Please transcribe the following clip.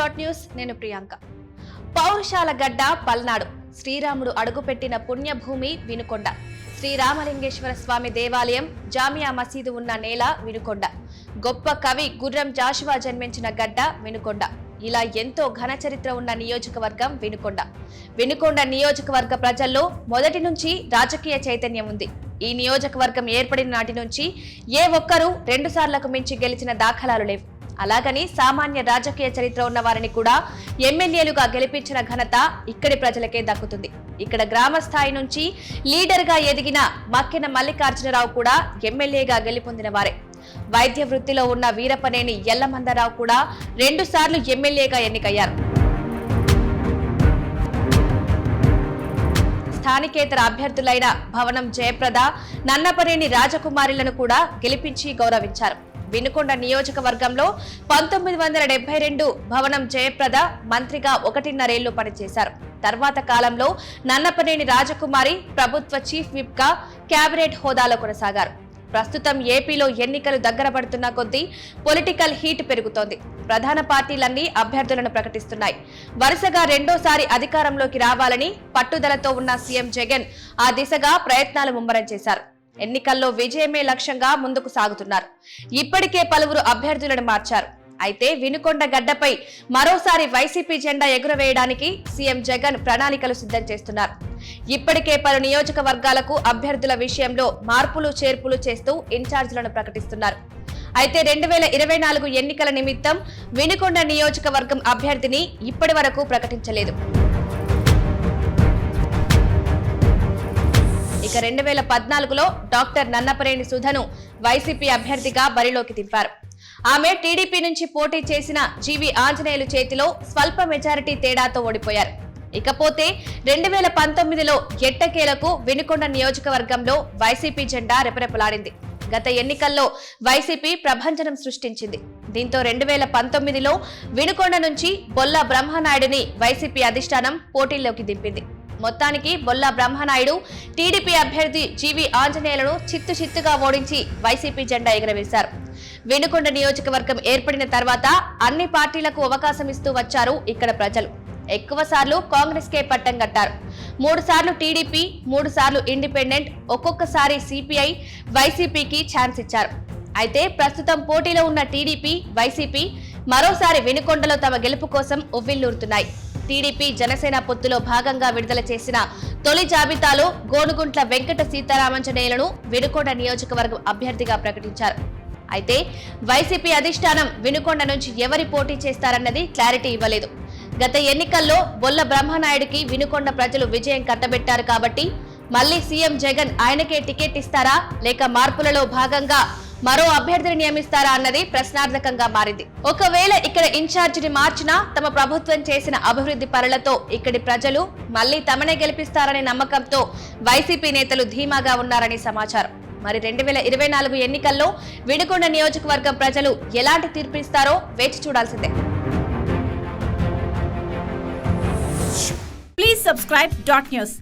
News నేను ప్రియాంక. పౌరుషాల గడ్డ పల్నాడు. శ్రీరాముడు అడుగుపెట్టిన పుణ్యభూమి వినుకొండ. శ్రీరామలింగేశ్వర స్వామి దేవాలయం జామియా మసీదు ఉన్న నేల వినుకొండ. గొప్ప కవి గుర్రం జాషువా జన్మించిన గడ్డ వినుకొండ. ఇలా ఎంతో ఘన చరిత్ర ఉన్న నియోజకవర్గం వినుకొండ. వినుకొండ నియోజకవర్గ ప్రజల్లో మొదటి నుంచి రాజకీయ చైతన్యం ఉంది. ఈ నియోజకవర్గం ఏర్పడిన నాటి నుంచి ఏ ఒక్కరూ రెండు సార్లకు మించి గెలిచిన దాఖలాలు లేవు. అలాగని సామాన్య రాజకీయ చరిత్ర ఉన్న వారిని కూడా ఎమ్మెల్యేలుగా గెలిపించిన ఘనత ఇక్కడి ప్రజలకే దక్కుతుంది. ఇక్కడ గ్రామ స్థాయి నుంచి లీడర్గా ఎదిగిన మక్కిన మల్లికార్జునరావు కూడా ఎమ్మెల్యేగా గెలుపొందిన వారే. వైద్య వృత్తిలో ఉన్న వీరపనేని ఎల్లమందరావు కూడా రెండు సార్లు ఎమ్మెల్యేగా ఎన్నికయ్యారు. స్థానికేతర అభ్యర్థులైన భవనం జయప్రద నన్నపనేని రాజకుమారిలను కూడా గెలిపించి గౌరవించారు. వినుకొండ నియోజకవర్గంలో పంతొమ్మిది వందల డెబ్బై రెండు భవనం జయప్రద మంత్రిగా ఒకటిన్నరేళ్ళు పనిచేశారు. తర్వాత కాలంలో నన్నపనేని రాజకుమారి ప్రభుత్వ చీఫ్ విప్గా కేబినెట్ హోదాలో కొనసాగారు. ప్రస్తుతం ఏపీలో ఎన్నికలు దగ్గర పడుతున్న కొద్దీ పొలిటికల్ హీట్ పెరుగుతోంది. ప్రధాన పార్టీలన్నీ అభ్యర్థులను ప్రకటిస్తున్నాయి. వరుసగా రెండోసారి అధికారంలోకి రావాలని పట్టుదలతో ఉన్న సీఎం జగన్ ఆ దిశగా ప్రయత్నాలు ముమ్మరం చేశారు. ఎన్నికల్లో విజయమే లక్ష్యంగా ముందుకు సాగుతున్నారు. ఇప్పటికే పలువురు అభ్యర్థులను మార్చారు. అయితే వినుకొండ గడ్డపై మరోసారి వైసీపీ జెండా ఎగురవేయడానికి సీఎం జగన్ ప్రణాళికలు సిద్ధం చేస్తున్నారు. ఇప్పటికే పలు నియోజకవర్గాలకు అభ్యర్థుల విషయంలో మార్పులు చేర్పులు చేస్తూ ఇన్ఛార్జీలను ప్రకటిస్తున్నారు. అయితే రెండు వేల ఇరవై నాలుగు ఎన్నికల నిమిత్తం వినుకొండ నియోజకవర్గం అభ్యర్థిని ఇప్పటి వరకు ప్రకటించలేదు. ఇక రెండు వేల పద్నాలుగులో డాక్టర్ నన్నపరేణి సుధను వైసీపీ అభ్యర్థిగా బరిలోకి దింపారు. ఆమె టీడీపీ నుంచి పోటీ చేసిన జీవి ఆంజనేయులు చేతిలో స్వల్ప మెజారిటీ తేడాతో ఓడిపోయారు. ఇకపోతే రెండు వేల పంతొమ్మిదిలో ఎట్టకేలకు వినుకొండ నియోజకవర్గంలో వైసీపీ జెండా రెపరెపలాడింది. గత ఎన్నికల్లో వైసీపీ ప్రభంజనం సృష్టించింది. దీంతో రెండు వేల పంతొమ్మిదిలో వినుకొండ నుంచి బొల్ల బ్రహ్మనాయుడిని వైసీపీ అధిష్టానం పోటీల్లోకి దింపింది. మొత్తానికి బొల్ల బ్రహ్మనాయుడు టీడీపీ అభ్యర్థి జీవి ఆంజనేయులను చిత్తు చిత్తుగా ఓడించి వైసీపీ జెండా ఎగురవేశారు. వెనుకొండ నియోజకవర్గం ఏర్పడిన తర్వాత అన్ని పార్టీలకు అవకాశం ఇస్తూ వచ్చారు ఇక్కడ ప్రజలు. ఎక్కువ సార్లు కాంగ్రెస్ కే పట్టం కట్టారు. మూడు సార్లు టీడీపీ మూడు సార్లు ఇండిపెండెంట్ ఒక్కొక్కసారి సిపిఐ వైసీపీకి ఛాన్స్ ఇచ్చారు. అయితే ప్రస్తుతం పోటీలో ఉన్న టీడీపీ వైసీపీ మరోసారి వెనుకొండలో తమ గెలుపు కోసం ఉవ్విల్లూరుతున్నాయి టీడీపీ జనసేన పొత్తులో భాగంగా విడుదల చేసిన తొలి జాబితాలో గోనుగుంట్ల వెంకట సీతారామంజనేయులను వినుకొండ నియోజకవర్గం అభ్యర్థిగా ప్రకటించారు. అయితే వైసీపీ అధిష్టానం వినుకొండ నుంచి ఎవరి పోటీ చేస్తారన్నది క్లారిటీ ఇవ్వలేదు. గత ఎన్నికల్లో బొల్ల బ్రహ్మనాయుడికి వినుకొండ ప్రజలు విజయం కట్టబెట్టారు కాబట్టి మళ్ళీ సీఎం జగన్ ఆయనకే టికెట్ ఇస్తారా లేక మార్పులలో భాగంగా మరో అభ్యర్థిని నియమిస్తారా అన్నది ప్రశ్నార్థకంగా మారింది. ఒకవేళ ఇక్కడ ఇన్ఛార్జిని మార్చినా తమ ప్రభుత్వం చేసిన అభివృద్ధి పనులతో ఇక్కడి ప్రజలు మళ్ళీ తమనే గెలిపిస్తారనే నమ్మకంతో వైసీపీ నేతలు ధీమాగా ఉన్నారని సమాచారం. మరి రెండు వేల ఇరవై నాలుగు ఎన్నికల్లో విడుకొండ నియోజకవర్గం ప్రజలు ఎలాంటి తీర్పిస్తారో వేచి చూడాల్సిందే. Please subscribe dot news